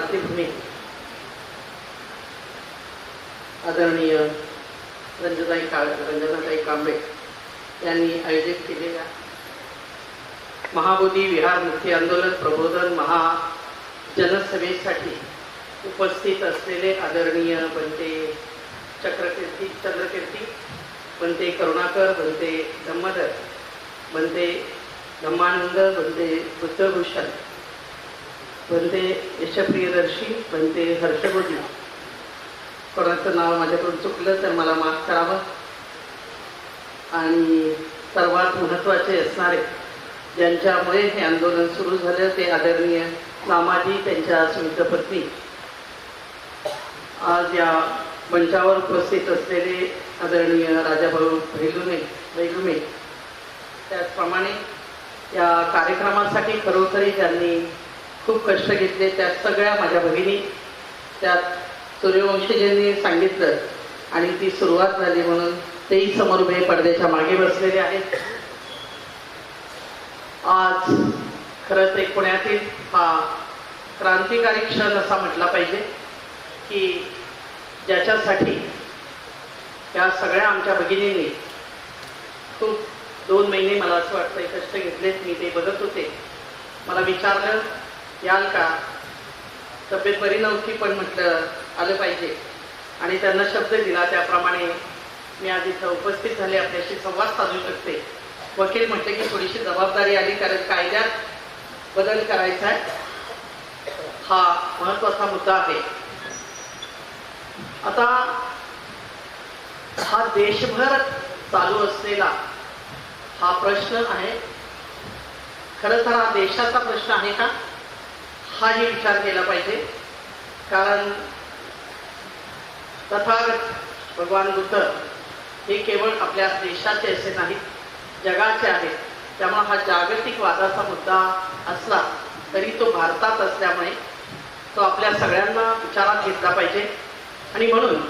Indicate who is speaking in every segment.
Speaker 1: पुणे या आदरणीय रंजताई काळ रंजनाताई कांबळे यांनी आयोजित केलेल्या महाबोधी विहार मुक्ती आंदोलन प्रबोधन महा जनसभेसाठी उपस्थित असलेले आदरणीय बनते चक्रकीर्ती चंद्रकीर्ती बनते करुणाकर बनते धम्मधर बनते धम्मानंद बनते बुद्धभूषण. बनते यशप्रियदर्शी बनते हर्षवर्धी कोणाचं नाव माझ्याकडून चुकलं तर मला माफ करावं. आणि सर्वात महत्त्वाचे असणारे ज्यांच्यामुळे हे आंदोलन सुरू झालं ते आदरणीय मामाजी त्यांच्या सुमित्र पत्नी. आज या मंचावर उपस्थित असलेले आदरणीय राजाभाऊ भैलुमे भैलुमे त्याचप्रमाणे या कार्यक्रमासाठी खरोखरी ज्यांनी खूप कष्ट घेतले त्या सगळ्या माझ्या भगिनी. त्यात सूर्यवंशीजींनी सांगितलं आणि ती सुरुवात झाली म्हणून तेही समोर उभे पडद्याच्या मागे बसलेले आहेत. आज खरंच एक पुण्यातील हा क्रांतिकारी क्षण असा म्हटला पाहिजे की ज्याच्यासाठी या सगळ्या आमच्या भगिनींनी खूप दोन महिने मला असं वाटतं कष्ट घेतलेत. मी ते बघत होते. मला विचारलं याल का? तब्येत बरी नव्हती पण म्हटलं आलं पाहिजे. आणि त्यांना शब्द दिला त्याप्रमाणे मी आज इथं उपस्थित झाले आपल्याशी संवाद साधू शकते. वकील म्हटले की थोडीशी जबाबदारी आली कारण कायद्यात बदल करायचा आहे. हा महत्त्वाचा मुद्दा आहे. आता हा देशभर चालू असलेला हा प्रश्न आहे. खरं तर हा देशाचा प्रश्न आहे का? हाही विचार केला पाहिजे. कारण तथागत भगवान बुद्ध हे केवळ आपल्या देशाचे असे नाहीत जगाचे आहेत. त्यामुळे हा जागतिक वादाचा मुद्दा असला तरी तो भारतात असल्यामुळे तो आपल्या सगळ्यांना विचारात घेतला पाहिजे. आणि म्हणून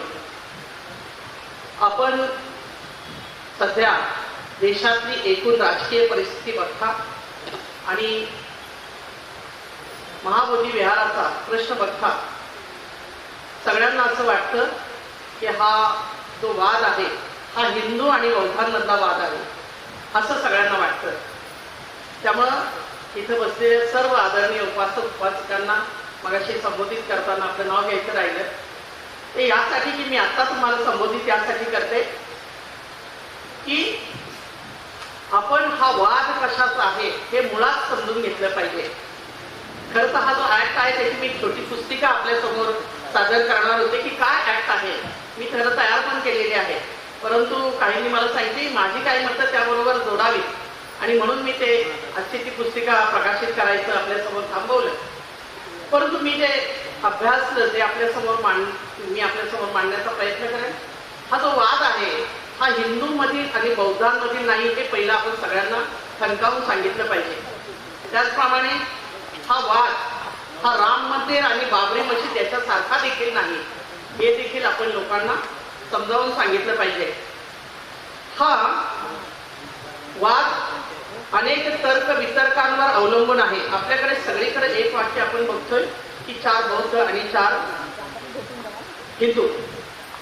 Speaker 1: आपण सध्या देशातली एकूण राजकीय परिस्थिती बघता आणि महाबोधी विहाराचा प्रश्न बघता सगळ्यांना असं वाटतं की हा जो वाद आहे हा हिंदू आणि बौद्धांमधला वाद आहे असं सगळ्यांना वाटतं. त्यामुळं इथं बसलेले सर्व आदरणीय उपासक उपासकांना मगाशी संबोधित करताना आपलं नाव घ्यायचं राहिलं. ते यासाठी की मी आता तुम्हाला संबोधित यासाठी करते की आपण हा वाद कशाचा आहे हे मुळात समजून घेतलं पाहिजे. खरं तर हा जो ऍक्ट आहे त्याची मी छोटी पुस्तिका आपल्यासमोर सादर करणार होते की काय ऍक्ट आहे. मी खरं तयार पण केलेली आहे. परंतु काहींनी मला सांगितली माझी काही मतं त्याबरोबर जोडावी आणि म्हणून मी ते आजची ती पुस्तिका प्रकाशित करायचं आपल्यासमोर थांबवलं. परंतु मी जे अभ्यास जे आपल्यासमोर मांड मी आपल्यासमोर मांडण्याचा प्रयत्न करेन हा जो वाद आहे हा हिंदूमधील आणि बौद्धांमधील नाही हे पहिलं आपण सगळ्यांना ठणकावून सांगितलं पाहिजे. त्याचप्रमाणे हा वाद हा राम मंदिर आणि बाबरी मशीद याच्यासारखा देखील नाही. हे देखील आपण लोकांना समजावून सांगितलं पाहिजे. हा वाद अनेक तर्क वितर्कांवर अवलंबून आहे. आपल्याकडे सगळीकडे एक वाक्य आपण बघतोय की चार बौद्ध आणि चार हिंदू.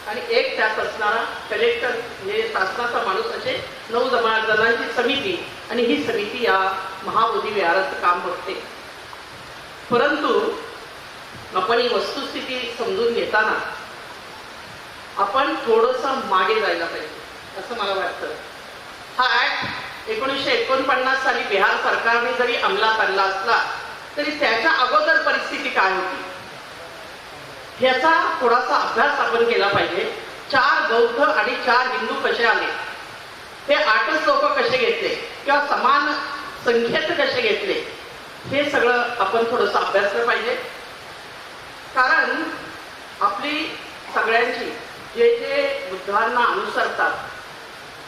Speaker 1: आणि एक त्यात असणारा कलेक्टर म्हणजे शासनाचा माणूस असे नऊ जमा जणांची समिती. आणि ही समिती या महाबोधी विहाराचं काम बघते. परंतु आपण ही वस्तुस्थिती समजून घेताना आपण थोडस मागे जायला पाहिजे असं मला वाटतं. हा ऍक्ट एकोणीसशे एकोणपन्नास साली बिहार सरकारने जरी अंमलात आणला असला तरी त्याच्या अगोदर परिस्थिती काय होती? ह्याचा थोडासा अभ्यास आपण केला पाहिजे. चार बौद्ध आणि चार हिंदू कसे आले? हे आठच लोक कसे घेतले? किंवा समान संख्येत कसे घेतले? हे सगळं आपण थोडंसं अभ्यासलं पाहिजे. कारण आपली सगळ्यांची जे जे बुद्धांना अनुसरतात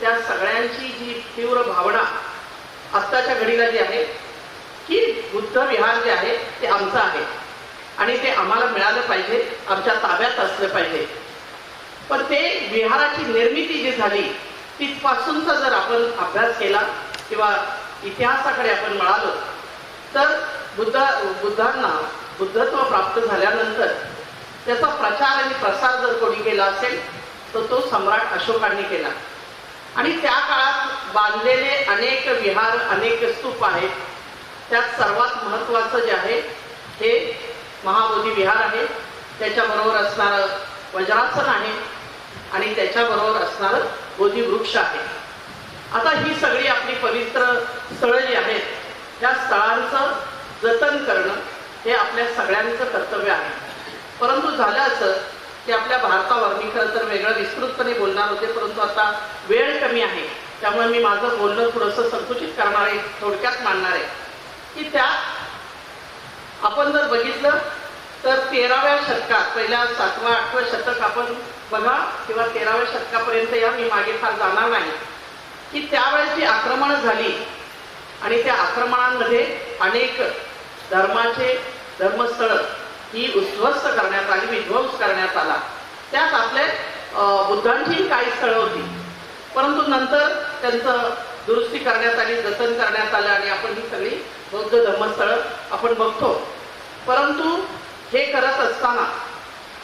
Speaker 1: त्या सगळ्यांची जी तीव्र भावना आत्ताच्या घडीला जी आहे की बुद्ध विहार जे आहे ते आमचं आहे. आणि ते आम्हाला मिळालं पाहिजे आमच्या ताब्यात असलं पाहिजे. पण ते विहाराची निर्मिती जी झाली तिथपासूनचा जर आपण अभ्यास केला किंवा इतिहासाकडे आपण मिळालो तर बुद्ध बुद्धांना बुद्धत्व प्राप्त झाल्यानंतर त्याचा प्रचार आणि प्रसार जर कोणी केला असेल तर तो सम्राट अशोकांनी केला. आणि त्या काळात बांधलेले अनेक विहार अनेक स्तूप आहेत. त्यात सर्वात महत्वाचं जे आहे हे महाबोधी विहार आहे. त्याच्याबरोबर असणारं वज्रासन आहे आणि त्याच्याबरोबर असणारं बोधी वृक्ष आहे. आता ही सगळी आपली पवित्र स्थळं जी आहेत ह्या स्थळांचं जतन करणं हे आपल्या सगळ्यांचं कर्तव्य आहे. परंतु झालं असं की आपल्या भारतावर मी खरं तर वेगळं विस्तृतपणे बोलणार होते परंतु आता वेळ कमी आहे. त्यामुळे मी माझं बोलणं थोडंसं संकुचित करणार आहे थोडक्यात मांडणार आहे. की त्या आपण जर बघितलं तर तेराव्या शतकात पहिल्या सातवा आठवं शतक आपण बघा किंवा तेराव्या शतकापर्यंत या मी मागे फार जाणार नाही. की त्यावेळेस जी आक्रमणं झाली आणि त्या आक्रमणांमध्ये अनेक धर्माचे धर्मस्थळ ही उद्ध्वस्त करण्यात आली विध्वंस करण्यात आला. त्यात आपले बुद्धांची काही स्थळं होती. परंतु नंतर त्यांचं दुरुस्ती करण्यात आली जतन करण्यात आलं आणि आपण ही सगळी बौद्ध धर्मस्थळं आपण बघतो. परंतु हे करत असताना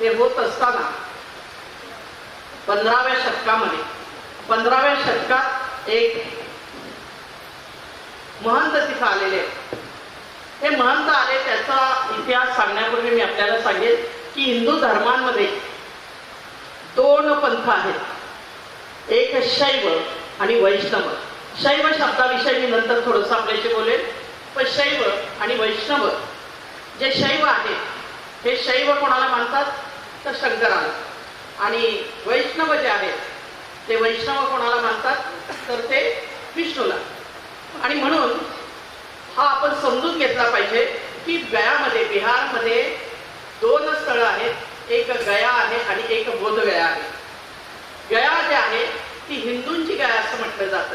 Speaker 1: हे होत असताना पंधराव्या शतकामध्ये पंधराव्या शतकात एक महंत तिथं आलेले आहेत. हे महंत आले त्याचा इतिहास सांगण्यापूर्वी मी आपल्याला सांगेन की हिंदू धर्मांमध्ये दोन पंथ आहेत. एक शैव आणि वैष्णव. शैव शब्दाविषयी मी नंतर थोडंसं आपल्याशी बोलेन. पण शैव आणि वैष्णव जे शैव आहेत हे शैव कोणाला मानतात? तर शंकराला. आणि वैष्णव जे आहेत ते वैष्णव कोणाला मानतात? तर ते विष्णूला. आणि म्हणून हा आपण समजून घेतला पाहिजे की गयामध्ये बिहारमध्ये दोन स्थळं आहेत. एक गया आहे आणि एक बोधगया आहे. गया जे आहे ती हिंदूंची गया असं म्हटलं जातं.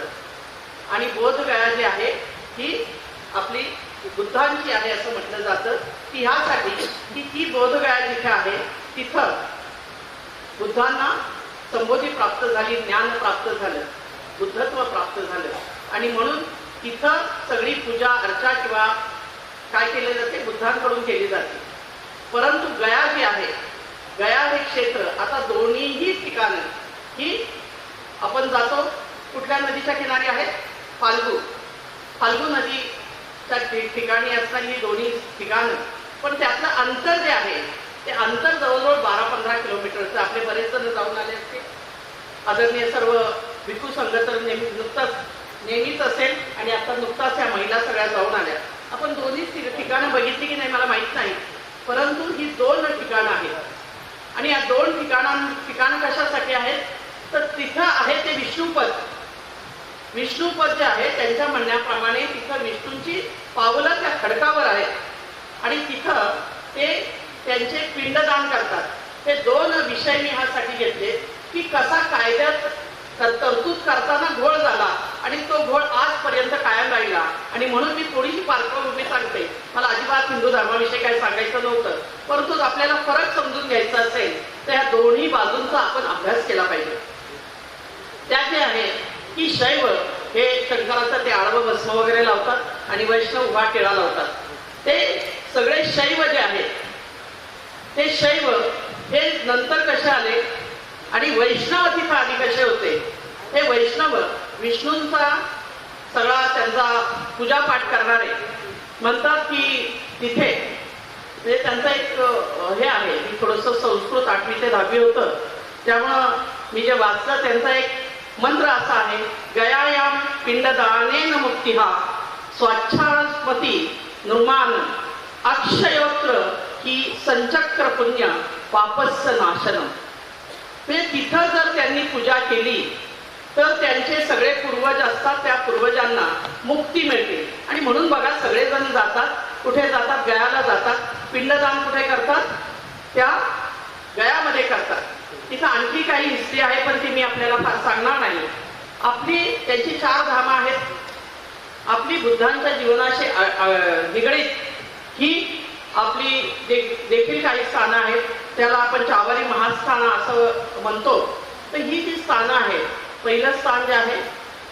Speaker 1: आणि बोधगया जी आहे ही आपली बुद्धांची आहे असं म्हटलं जातं. ती ह्यासाठी की ती बोधगया जिथे आहे तिथं बुद्धांना संबोधी प्राप्त झाली ज्ञान प्राप्त झालं बुद्धत्व प्राप्त झालं. आणि म्हणून तिथं सगळी पूजा अर्चा किंवा काय केले जाते? बुद्धांकडून केली जाते. परंतु गया जी आहे गया हे क्षेत्र आता दोन्हीही ठिकाणं ही आपण जातो कुठल्या नदीच्या किनारी आहे? फाल्गू. फाल्गू नदीच्या ठिकाणी असणारी ही दोन्ही ठिकाणं. पण त्यातलं अंतर जे आहे ते अंतर जवळजवळ बारा पंधरा किलोमीटरचं आपले बरेच जण जाऊन आले असते आदरणीय सर्व भिकू संघ तर नेहमी नुकतंच नेहमीच असेल आणि आता नुकताच या महिला सगळ्या जाऊन आल्या. आपण दोन्ही ठिकाणं बघितली की नाही मला माहीत नाही. परंतु ही दोन ठिकाणं आहेत. आणि या दोन ठिकाणां ठिकाणं कशासाठी आहेत? तर तिथं आहे ते विष्णुपद. विष्णुपद जे आहे त्यांच्या म्हणण्याप्रमाणे तिथं विष्णूंची पावलं त्या खडकावर आहेत. आणि तिथं ते त्यांचे पिंडदान करतात. हे दोन विषय मी ह्यासाठी घेतले की कसा कायद्यात तर- तरतूद करताना घोळ झाला. आणि तो घोळ आजपर्यंत कायम राहिला. आणि म्हणून मी थोडीशी पार्श्वभूमी सांगते. मला अजिबात हिंदू धर्माविषयी काही सांगायचं नव्हतं. परंतु आपल्याला फरक समजून घ्यायचा असेल तर या दोन्ही बाजूंचा आपण अभ्यास केला पाहिजे. त्यात जे आहे की शैव हे शंकराचं ते आडवं भस्म वगैरे लावतात आणि वैष्णव उभा टिळा लावतात. ते सगळे शैव जे आहेत ते शैव हे नंतर कसे आले? आणि वैष्णव तिथं आधी कसे होते? हे वैष्णव विष्णूंचा सगळा त्यांचा पूजापाठ करणारे म्हणतात की तिथे म्हणजे त्यांचं एक हे आहे की थोडंसं संस्कृत आठवी ते दहावी होतं. त्यामुळं मी जे वाचलं त्यांचा एक मंत्र असा आहे गयायाम पिंडदानेन मुक्तिहा स्वाच्छास्मती निर्माण अक्षयोत्र ही संचक्र पुण्य वापस नाशनम. म्हणजे तिथं जर त्यांनी पूजा केली तर त्यांचे सगळे पूर्वज असतात त्या पूर्वजांना मुक्ती मिळते. आणि म्हणून बघा सगळेजण जातात. कुठे जातात? गयाला जातात. पिंडदान कुठे करतात? त्या गयामध्ये करतात. तिथं आणखी काही हिस्ट्री आहे पण ती मी आपल्याला फार सांगणार नाही. आपली त्यांची चार धामं आहेत. आपली बुद्धांच्या जीवनाशी निगडीत ही आपली दे- देखील काही स्थानं आहेत. त्याला आपण चावारी महास्थान असं म्हणतो. तर ही जी स्थानं आहेत पहिलं स्थान जे आहे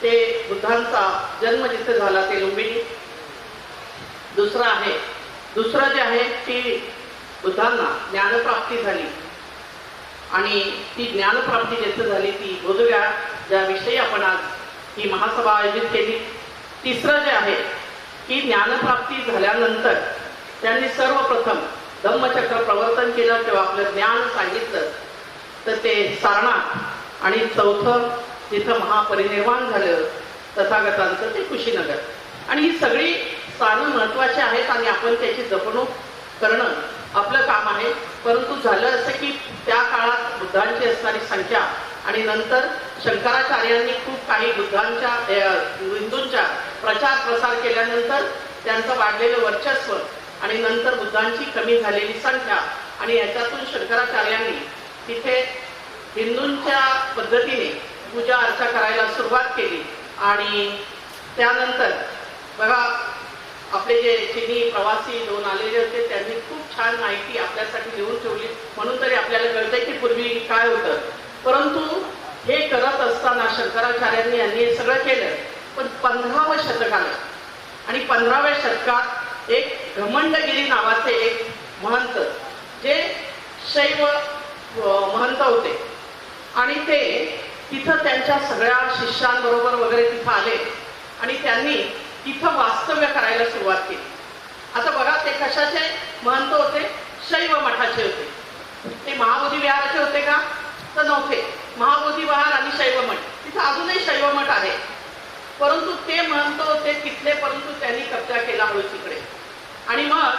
Speaker 1: ते बुद्धांचा जन्म जिथे झाला ते लुंबिनी. दुसरं आहे दुसरं जे आहे की बुद्धांना ज्ञानप्राप्ती झाली. आणि ती ज्ञानप्राप्ती जिथे झाली ती बोधव्या ज्या विषयी आपण आज ही महासभा आयोजित केली तिसरं जे आहे की ज्ञानप्राप्ती झाल्यानंतर त्यांनी सर्वप्रथम धम्मचक्र प्रवर्तन केलं तेव्हा आपलं ज्ञान सांगितलं. तर ते सारणा आणि चौथं जिथं महापरिनिर्वाण झालं तथागतांचं ते कुशीनगर. आणि ही सगळी स्थानं महत्वाची आहेत आणि आपण त्याची जपणूक करणं आपलं काम आहे. परंतु झालं असं की त्या काळात बुद्धांची असणारी संख्या आणि नंतर शंकराचार्यांनी खूप काही बुद्धांच्या हिंदूंच्या प्रचार प्रसार केल्यानंतर त्यांचं वाढलेलं वर्चस्व आणि नंतर बुद्धांची कमी झालेली संख्या आणि याच्यातून शंकराचार्यांनी तिथे हिंदूंच्या पद्धतीने पूजा अर्चा करायला सुरुवात केली. आणि त्यानंतर बघा आपले जे चिनी प्रवासी दोन आलेले होते त्यांनी खूप छान माहिती आपल्यासाठी लिहून ठेवली. म्हणून तरी आपल्याला कळतंय की पूर्वी काय होतं. परंतु हे करत असताना शंकराचार्यांनी यांनी हे सगळं केलं. पण पंधरावं शतक आलं. आणि पंधराव्या शतकात एक घमंडगिरी नावाचे एक महंत जे शैव महंत होते. आणि ते तिथं त्यांच्या सगळ्या शिष्यांबरोबर वगैरे तिथं आले. आणि त्यांनी तिथं वास्तव्य करायला सुरुवात केली. आता बघा ते कशाचे? महंत होते शैव मठाचे होते. ते महाबोधी विहाराचे होते का? तर नव्हते. महाबोधी विहार आणि शैव मठ. तिथं अजूनही शैव मठ आहे. परंतु ते महंत होते तिथले परंतु त्यांनी कब्जा केला तिकडे आणि मग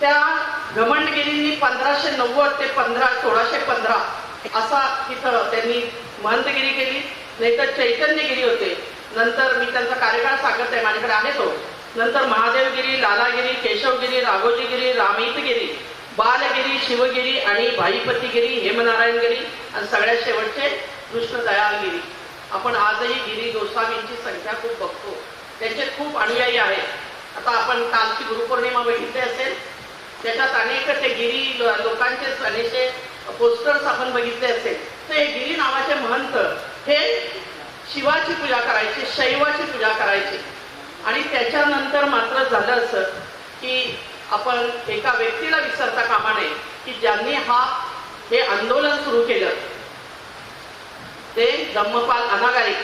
Speaker 1: त्या घमंडगिरींनी पंधराशे नव्वद ते पंधरा सोळाशे पंधरा असा तिथं त्यांनी महंतगिरी केली नाहीतर चैतन्यगिरी होते. नंतर मी त्यांचा कार्यकाळ सांगत आहे माझ्याकडे आहे तो. नंतर महादेवगिरी लालागिरी केशवगिरी राघोजीगिरी रामितगिरी बालगिरी शिवगिरी आणि भाईपतीगिरी हेमनारायणगिरी आणि सगळ्यात शेवटचे कृष्णदयालगिरी. आपण आजही गिरी गोसावींची संख्या खूप बघतो. त्यांचे खूप अनुयायी आहेत. आता आपण कालची गुरुपौर्णिमा बघितली असेल. त्याच्यात अनेक ते गिरी लोकांचे अनेक पोस्टर्स आपण बघितले असेल. तर हे गिरी नावाचे महंत हे शिवाची पूजा करायचे शैवाची पूजा करायचे. आणि त्याच्यानंतर मात्र झालं असं की आपण एका व्यक्तीला विसरता कामा नये की ज्यांनी हा हे आंदोलन सुरू केलं. ते धम्मपाल अनागारिक.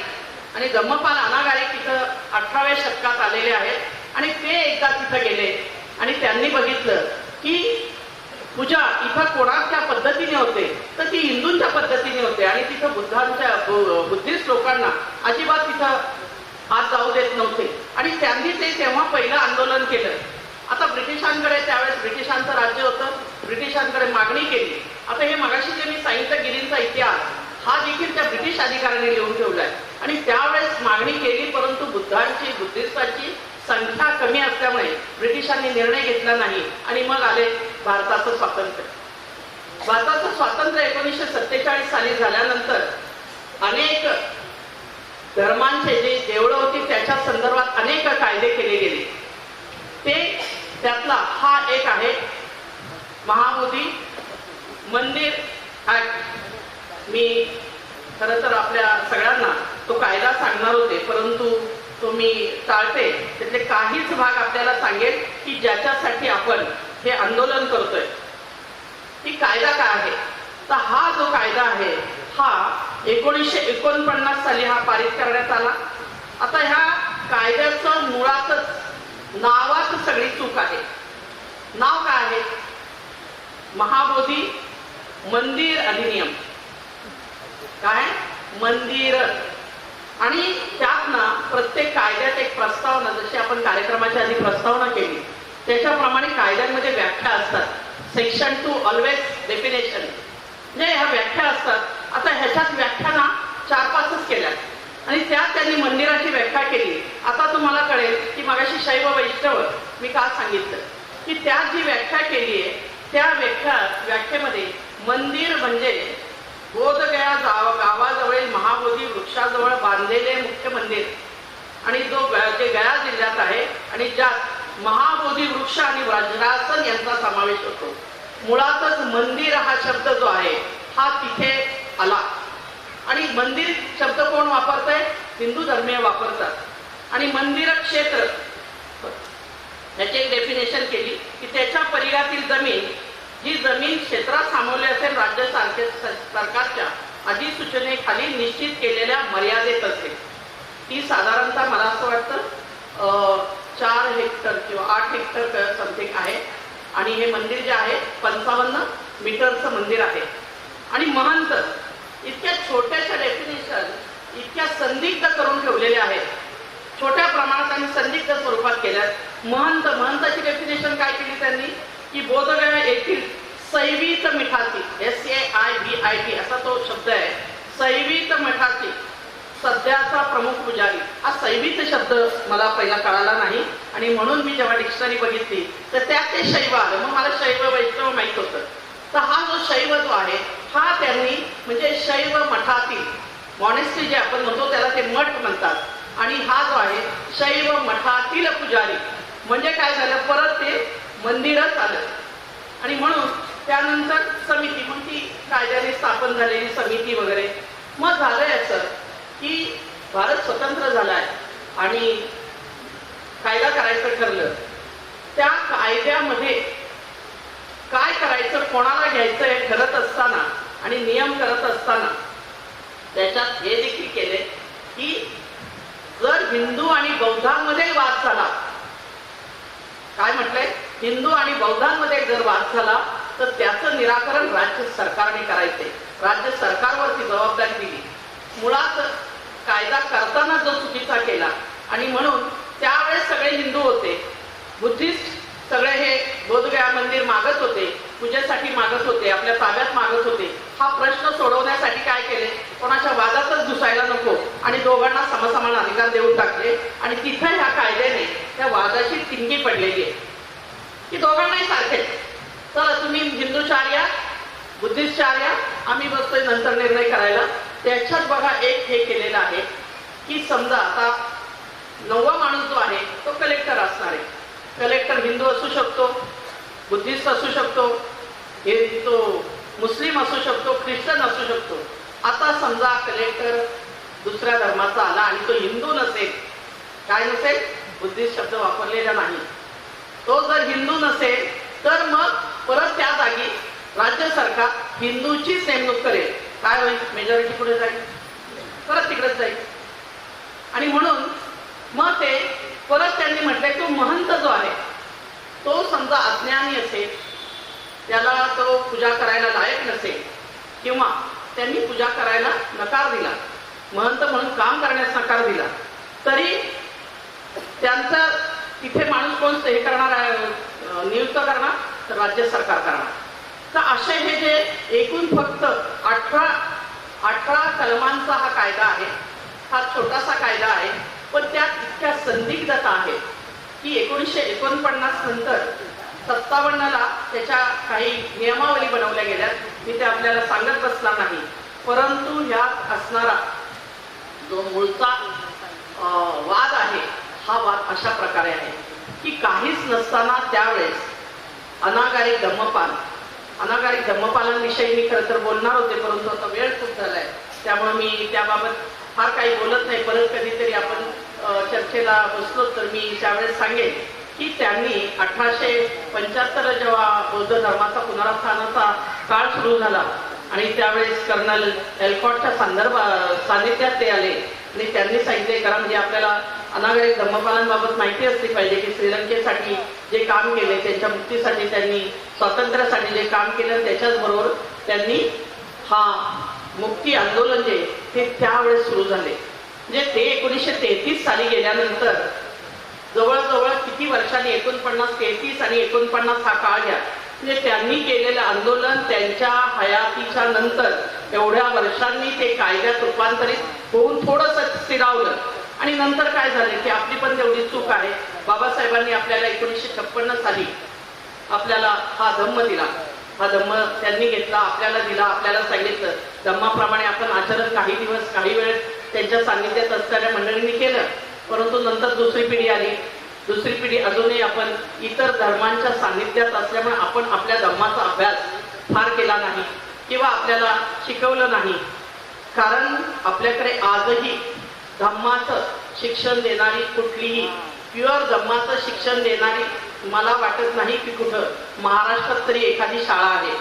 Speaker 1: आणि धम्मपाल अनागारिक तिथं अठराव्या शतकात आलेले आहेत. आणि ते एकदा तिथं गेले. आणि त्यांनी बघितलं की पूजा इथं कोणाच्या पद्धतीने होते? तर ती हिंदूंच्या पद्धतीने होते. आणि तिथं बुद्धांच्या बु- बुद्धिस्ट लोकांना अजिबात तिथं हात जाऊ देत नव्हते. आणि त्यांनी ते तेव्हा पहिलं आंदोलन केलं. आता ब्रिटिशांकडे त्यावेळेस ब्रिटिशांचं राज्य होतं. ब्रिटिशांकडे मागणी केली. आता हे मगाशी जे मी सांगितलं गिरींचा इतिहास हा देखील त्या ब्रिटिश अधिकाऱ्यांनी लिहून ठेवलाय. आणि त्यावेळेस मागणी केली परंतु बुद्धांची बुद्धिस्टांची संख्या कमी असल्यामुळे ब्रिटिशांनी निर्णय घेतला नाही आणि मग आले भारताचं स्वातंत्र्य. भारताचं स्वातंत्र्य एकोणीसशे सत्तेचाळीस साली झाल्यानंतर अनेक धर्मांचे जे देवळं होती त्याच्या संदर्भात अनेक कायदे केले गेले. ते त्यातला हा एक आहे महाबोधी मंदिर ऍक्ट मी खरं तर आपल्या सगळ्यांना तो कायदा सांगणार होते परंतु तो मी टाळते. त्यातले काहीच भाग आपल्याला सांगेल की ज्याच्यासाठी आपण हे आंदोलन करतोय. की कायदा काय आहे? तर हा जो कायदा आहे हा एकोणीसशे एकोणपन्नास साली हा पारित करण्यात आला. आता ह्या कायद्याचं मुळातच नावात सगळी चूक आहे. नाव काय आहे? महाबोधी मंदिर अधिनियम. काय? मंदिर. आणि त्यात ना प्रत्येक कायद्यात एक प्रस्तावना जशी आपण कार्यक्रमाच्या आधी प्रस्तावना केली त्याच्याप्रमाणे कायद्यांमध्ये व्याख्या असतात. सेक्शन टू ऑलवेज डेफिनेशन म्हणजे ह्या व्याख्या असतात. आता ह्याच्यात व्याख्या ना चार पाचच केल्या. आणि त्यात त्यांनी मंदिराची व्याख्या केली. आता तुम्हाला कळेल की मगाशी शैव वैष्णव मी का सांगितलं? की त्यात जी व्याख्या केली आहे त्या व्याख्या व्याख्येमध्ये मंदिर म्हणजे बोधगया गावाजवळील महाबोधी वृक्षाजवळ बांधलेले मुख्य मंदिर. आणि जो ग- जे गया जिल्ह्यात आहे आणि ज्यात महाबोधी वृक्ष आणि वज्रासन यांचा समावेश होतो. मुळातच मंदिर हा शब्द जो आहे हा तिथे आला. आणि मंदिर शब्द कोण वापरत आहे हिंदू धर्मीय वापरतात. आणि मंदिर क्षेत्र याची एक डेफिनेशन केली की त्याच्या परिघातील जमीन जी जमीन क्षेत्रात सामावली असेल राज्य सारखे सरकारच्या अधिसूचनेखाली निश्चित केलेल्या मर्यादेत असेल. ती साधारणतः मला असं वाटतं चार हेक्टर किंवा आठ हेक्टर समथिंग आहे. आणि हे मंदिर जे आहे पंचावन्न मीटरचं मंदिर आहे. आणि महंत इतक्या छोट्याशा डेफिनेशन इतक्या संदिग्ध करून ठेवलेल्या आहेत. छोट्या प्रमाणात आणि संदिग्ध स्वरूपात केल्यात. महंत महंताची डेफिनेशन काय केली त्यांनी? की बोधगया येथील सैवीत मिठाती S A I B I T असा तो शब्द आहे. सैवीत मठातील सध्याचा प्रमुख पुजारी. हा सैवीत शब्द मला पहिला कळाला नाही आणि म्हणून मी जेव्हा डिक्शनरी बघितली तर त्यात ते शैव आलं. मग मला शैव वैष्णव माहीत होतं. तर हा जो शैव जो आहे हा त्यांनी म्हणजे शैव मठातील मॉनेस्ट्री जे आपण म्हणतो त्याला ते मठ म्हणतात. आणि हा जो आहे शैव मठातील पुजारी. म्हणजे काय झालं? परत ते मंदिरच आलं. आणि म्हणून त्यानंतर समिती मग ती कायद्याने स्थापन झालेली समिती वगैरे. मग झालंय असं की भारत स्वतंत्र झालाय आणि कायदा करायचं ठरलं. त्या कायद्यामध्ये काय करायचं कोणाला घ्यायचं हे ठरत असताना आणि नियम करत असताना त्याच्यात हे देखील केले की जर हिंदू आणि बौद्धांमध्ये वाद झाला काय म्हटलंय? हिंदू आणि बौद्धांमध्ये जर वाद झाला तर त्याचं निराकरण राज्य सरकारने करायचे. राज्य सरकारवरती जबाबदारी दिली. मुळात कायदा करताना जो चुकीचा केला आणि म्हणून त्यावेळेस सगळे हिंदू होते. बुद्धिस्ट सगळे हे बोधगया मंदिर मागत होते पूजेसाठी मागत होते आपल्या ताब्यात मागत होते. हा प्रश्न सोडवण्यासाठी काय केले? कोणाच्या वादातच घुसायला नको. आणि दोघांना समसमान अधिकार देऊन टाकले. आणि तिथं ह्या कायद्याने त्या वादाची तिंगी पडलेली आहे. की दोघांनाही सारखे. चला तुम्ही हिंदूचार या बुद्धिस्टचार या आम्ही बसतोय नंतर निर्णय करायला. त्याच्यात बघा एक हे केलेलं आहे की समजा आता नववा माणूस जो आहे तो कलेक्टर असणार आहे. कलेक्टर हिंदू असू शकतो बुद्धिस्ट असू शकतो हे तो मुस्लिम असू शकतो ख्रिश्चन असू शकतो. आता समजा कलेक्टर दुसऱ्या धर्माचा आला आणि तो हिंदू नसेल काय नसेल? बुद्धिस्ट शब्द वापरलेला नाही. तो जर हिंदू नसेल तर मग परत त्या जागी राज्य सरकार हिंदूचीच नेमणूक करेल. काय होईल? मेजॉरिटी पुढे जाईल? परत तिकडेच जाईल. आणि म्हणून मग ते परत त्यांनी म्हटलंय तो महंत जो आहे तो समजा अज्ञानी असेल त्याला तो पूजा करायला लायक नसेल किंवा त्यांनी पूजा करायला नकार दिला महंत म्हणून काम करण्यास नकार दिला तरी त्यांचा तिथे माणूस कोण हे करणार आहे? नियुक्त करणार? तर राज्य सरकार करणार. तर असे हे जे एकूण फक्त अठरा अठरा कलमांचा हा कायदा आहे हा छोटासा कायदा आहे पण त्यात इतक्या संदिग्धता आहेत की एकोणीसशे एकोणपन्नास नंतर सत्तावन्नला त्याच्या काही नियमावली बनवल्या गेल्यात. मी ते आपल्याला सांगत बसणार नाही. परंतु ह्यात असणारा जो मूळचा वाद आहे हा वाद अशा प्रकारे आहे की काहीच नसताना त्यावेळेस अनागारिक धम्मपाल अनागारिक धम्मपालांविषयी मी खरं तर बोलणार होते परंतु आता वेळ खूप झालाय. त्यामुळे मी त्याबाबत फार काही बोलत नाही परत कधीतरी आपण चर्चेला बसलो तर मी त्यावेळेस सांगेन की त्यांनी अठराशे पंच्याहत्तर जेव्हा बौद्ध धर्माचा पुनरुत्थानाचा काळ सुरू झाला आणि त्यावेळेस कर्नल एल्कॉटच्या संदर्भ सानिध्यात ते आले आणि त्यांनी सांगितले कारण म्हणजे आपल्याला अनागरी धर्मपालांबाबत माहिती असली पाहिजे की श्रीलंकेसाठी जे काम केले त्यांच्या मुक्तीसाठी त्यांनी स्वातंत्र्यासाठी जे काम केलं त्याच्याच बरोबर त्यांनी हा मुक्ती आंदोलन जे ते त्यावेळेस सुरू झाले. म्हणजे ते एकोणीसशे तेहतीस साली गेल्यानंतर जवळजवळ किती वर्षांनी एकोणपन्नास तेहतीस आणि एकोणपन्नास हा काळ घ्या म्हणजे त्यांनी केलेलं आंदोलन त्यांच्या हयातीच्या नंतर एवढ्या वर्षांनी ते कायद्यात रूपांतरित होऊन थोडस स्थिरावलं. आणि नंतर काय झालं की आपली पण तेवढी चूक आहे. बाबासाहेबांनी आपल्याला एकोणीसशे छप्पन्न साली आपल्याला हा धम्म दिला. हा धम्म त्यांनी घेतला आपल्याला दिला आपल्याला सांगितलं. धम्माप्रमाणे आपण आचरण काही दिवस काही वेळ त्यांच्या सान्निध्यात असणाऱ्या मंडळींनी केलं. परंतु नंतर दुसरी पिढी आली. दुसरी पिढी अजूनही आपण इतर धर्मांच्या सान्निध्यात असल्यामुळे आपण आपल्या धर्माचा अभ्यास फार केला नाही किंवा आपल्याला शिकवलं नाही. कारण आपल्याकडे आजही धम्माचं शिक्षण देणारी कुठलीही प्युअर धम्माचं शिक्षण देणारी मला वाटत नाही की कुठं महाराष्ट्रात तरी एखादी शाळा आहे.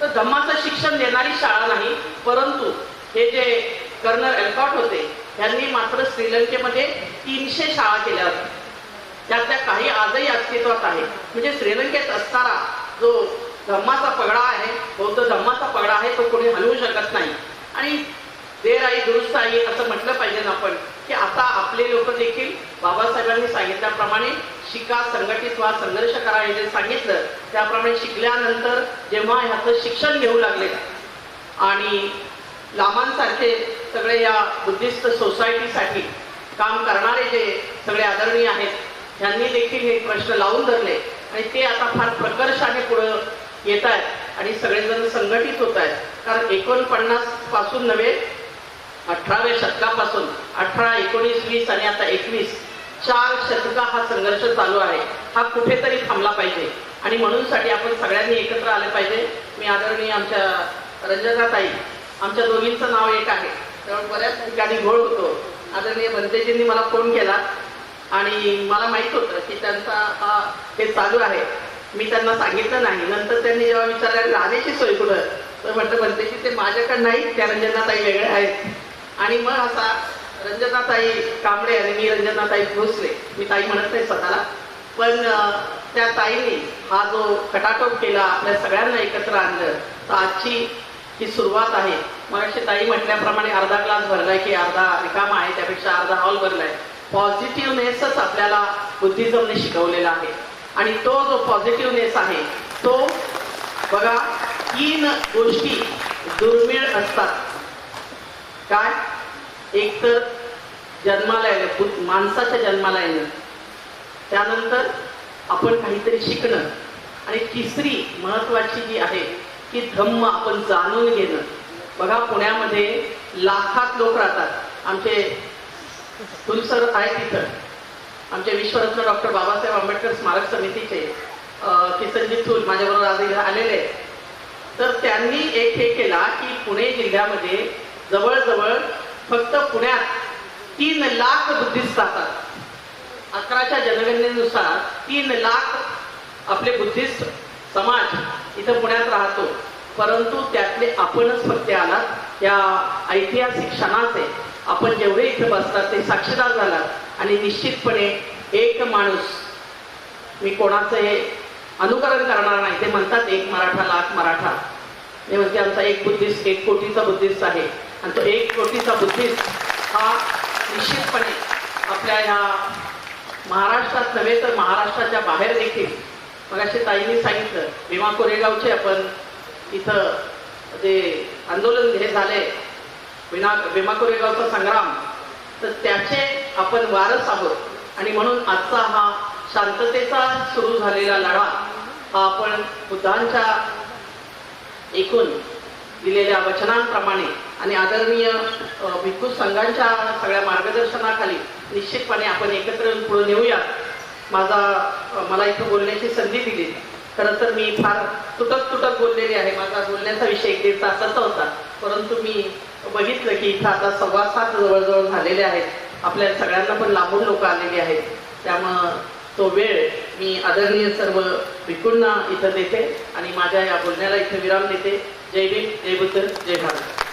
Speaker 1: तर धम्माचं शिक्षण देणारी शाळा नाही परंतु हे जे कर्नल एल्कॉट होते यांनी मात्र श्रीलंकेमध्ये तीनशे शाळा केल्या होत्या. त्यातल्या काही आजही अस्तित्वात आहे. म्हणजे श्रीलंकेत असणारा जो धम्माचा पगडा आहे बौद्ध धम्माचा पगडा आहे तो कोणी हलवू शकत नाही. आणि देर आई दुरुस्त आई असं म्हटलं पाहिजे ना आपण की आता आपले लोक देखील बाबासाहेबांनी सांगितल्याप्रमाणे शिका संघटित व्हा संघर्ष करा हे जे सांगितलं त्याप्रमाणे शिकल्यानंतर जेव्हा ह्याचं शिक्षण घेऊ लागले. आणि लामांसारखे सगळे या बुद्धिस्ट सोसायटीसाठी काम करणारे जे सगळे आदरणीय आहेत यांनी देखील हे प्रश्न लावून धरले. आणि ते आता फार प्रकर्षाने पुढं येत आहेत आणि सगळेजण संघटित होत आहेत कारण एकोणपन्नासपासून नव्हे अठराव्या शतकापासून अठरा एकोणीस वीस आणि आता एकवीस चार शतका हा संघर्ष चालू आहे. हा कुठेतरी थांबला पाहिजे. आणि म्हणून साठी आपण सगळ्यांनी एकत्र आले पाहिजे. मी आदरणीय आमच्या रंजनाताई आमच्या दोघींचं नाव एक आहे. त्यामुळे बऱ्याच ठिकाणी घोळ होतो. आदरणीय भंतेजींनी मला फोन केला. आणि मला माहीत होतं की त्यांचा हा हे चालू आहे. मी त्यांना सांगितलं नाही. नंतर त्यांनी जेव्हा विचारलं राहण्याची सोय कुठं? तर म्हटलं बनतेची ते माझ्याकडे नाही त्या रंजनाताई वेगळ्या आहेत. आणि मग असा रंजनाताई कांबळे आणि मी रंजनाताई भोसले. मी ताई म्हणत नाही स्वतःला. पण त्या ताईने हा जो खटाटोप केला आपल्या सगळ्यांना एकत्र आणलं तर आजची ही सुरुवात आहे. मग ताई म्हटल्याप्रमाणे अर्धा ग्लास भरलाय की अर्धा रिकामा आहे त्यापेक्षा अर्धा हॉल भरलाय. पॉझिटिव्हनेसच आपल्याला बुद्धिझमने शिकवलेला आहे. आणि तो जो पॉझिटिव्हनेस आहे तो बघा तीन गोष्टी दुर्मिळ असतात. काय? एक तर जन्माला येणं माणसाच्या जन्माला येणं त्यानंतर आपण काहीतरी शिकणं. आणि तिसरी महत्वाची जी आहे की धम्म आपण जाणून घेणं. बघा पुण्यामध्ये लाखात लोक राहतात. आमचे तुलसर आहे तिथं आमचे विश्वरत्न डॉक्टर बाबासाहेब आंबेडकर स्मारक समितीचे किसनजी थूल माझ्याबरोबर आज इथे आलेले. आहेत. तर त्यांनी एक हे केला की पुणे जिल्ह्यामध्ये जवळजवळ फक्त पुण्यात तीन लाख बुद्धिस्ट राहतात. अकराच्या जनगणनेनुसार तीन लाख आपले बुद्धिस्ट समाज इथं पुण्यात राहतो. परंतु त्यातले आपणच फक्त आलात या ऐतिहासिक क्षणाचे. आपण जेवढे इथे बसतात ते साक्षीदार झालात आणि निश्चितपणे एक माणूस मी कोणाचं हे अनुकरण करणार नाही ते म्हणतात एक मराठा लाख मराठा. ते म्हणते आमचा एक बुद्धिस्ट एक कोटीचा बुद्धिस्ट आहे. आणि तो एक कोटीचा बुद्धिस्ट हा निश्चितपणे आपल्या ह्या महाराष्ट्रात नव्हे तर महाराष्ट्राच्या बाहेर देखील. मग असे ताईंनी सांगितलं भीमा कोरेगावचे आपण इथं जे आंदोलन हे झाले विना भीमा कोरेगावचा संग्राम तर त्याचे आपण वारस आहोत. आणि म्हणून आजचा हा शांततेचा सुरू झालेला लढा हा आपण बुद्धांच्या एकूण दिलेल्या वचनांप्रमाणे आणि आदरणीय भिक्खू संघांच्या सगळ्या मार्गदर्शनाखाली निश्चितपणे आपण एकत्र येऊन पुढे नेऊयात माझा मला इथं बोलण्याची संधी दिली. खरं तर मी फार तुटक तुटक बोललेली आहे. माझा बोलण्याचा विषय एक दीड तासाचा होता. परंतु मी बघितलं की इथं आता सव्वा सात जवळजवळ झालेले आहेत. आपल्या सगळ्यांना पण लांबून लोक आलेली आहेत. त्यामुळं तो वेळ मी आदरणीय सर्व भिकूंना इथं देते आणि माझ्या या बोलण्याला इथं विराम देते. जय भीम जय बुद्ध जय भारत.